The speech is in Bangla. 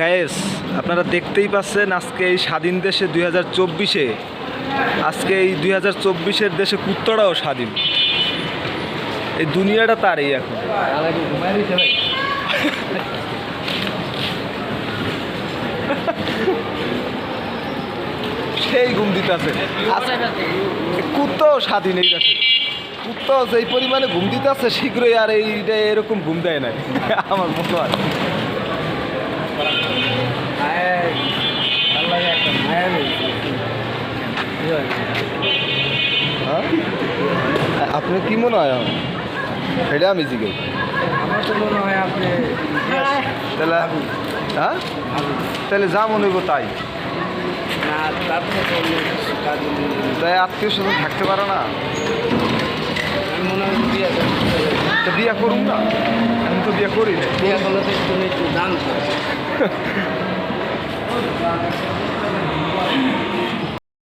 গায়েস আপনারা দেখতেই পাচ্ছেন আজকে এই স্বাধীন দেশে দুই হাজার চব্বিশে। আজকে এই দুই হাজার চব্বিশের দেশে কুত্তরাও স্বাধীন। এই দুনিয়াটা তারই এখন। সেই ঘুম দিতেছে। কুত্তাও স্বাধীন এই দেশে। কুত্তাও যেই পরিমাণে ঘুম দিতেছে, শীঘ্রই আর এইটা এরকম ঘুম দেয় না আমার মতো হয় আপনার কি মনে হয়? সেটা আমি জিজ্ঞেস আমার তো মনে হয় আপনি তাহলে হ্যাঁ? তাহলে যা মনে হইব তাই। তাই আত্মীয় স্বজন থাকতে পারে না। তো বিয়ে করুন না। আমি তো বিয়ে করি না বিয়ে করলে তো একটু থাকে